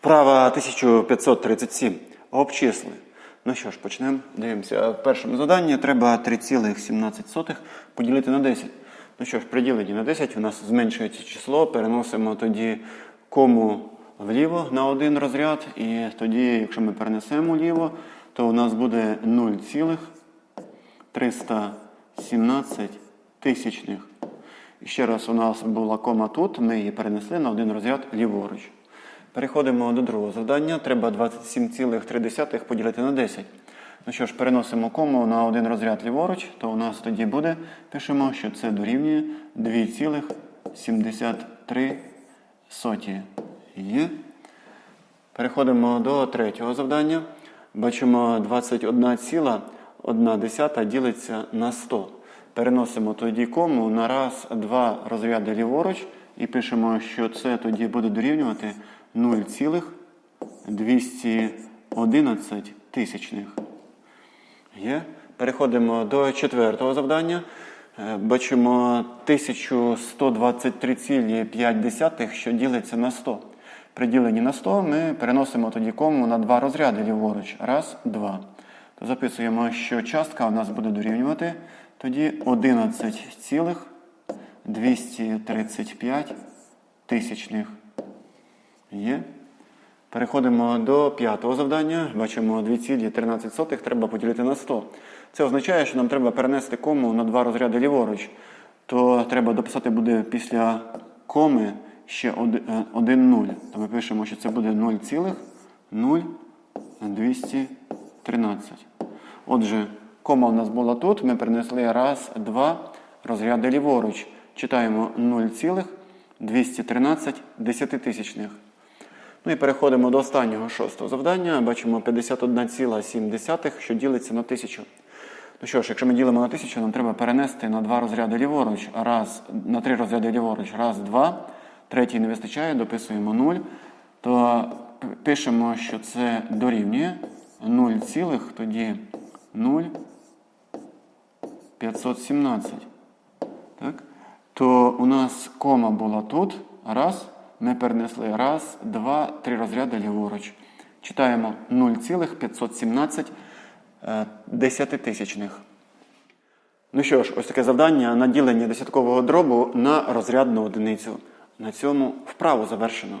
Вправа 1537. Обчисли. Ну що ж, почнемо. Дивимося. В першому заданні треба 3,17 поділити на 10. Ну що ж, при діленні на 10 у нас зменшується число, переносимо тоді кому вліво на один розряд. І тоді, якщо ми перенесемо вліво, то у нас буде 0,317 тисячних. І ще раз у нас була кома тут, ми її перенесли на один розряд ліворуч. Переходимо до другого завдання. Треба 27,3 поділити на 10. Ну що ж, переносимо кому на один розряд ліворуч, то у нас тоді буде, пишемо, що це дорівнює 2,73 соті. Є. Переходимо до третього завдання. Бачимо 21,1 ділиться на 100. Переносимо тоді кому на раз, два розряди ліворуч і пишемо, що це тоді буде дорівнювати 0,211 тисячних. Є. Переходимо до четвертого завдання. Е, Бачимо 1123,5, що ділиться на 100. При діленні на 100 ми переносимо тоді кому на два розряди ліворуч. Раз, два. То записуємо, що частка у нас буде дорівнювати тоді 11,235 тисячних. Є. Переходимо до п'ятого завдання. Бачимо 2,13 треба поділити на 100. Це означає, що нам треба перенести кому на два розряди ліворуч. То треба дописати буде після коми ще од- е, один 0. То ми пишемо, що це буде 0,0213. Отже, кома у нас була тут. Ми перенесли раз, два розряди ліворуч. Читаємо 0,213 десятитисячних. Ну і переходимо до останнього шостого завдання. Бачимо 51,7, що ділиться на 1000. Ну що ж, якщо ми ділимо на 1000, нам треба перенести на два розряди ліворуч, раз, на три розряди ліворуч, раз, два. Третій не вистачає, дописуємо 0. То пишемо, що це дорівнює 0, цілих, тоді 0, 517. Так? То у нас кома була тут. Раз. Ми перенесли раз, два, три розряди ліворуч. Читаємо 0,517 е, десятитисячних. Ну що ж, ось таке завдання на ділення десяткового дробу на розрядну одиницю. На цьому вправу завершено.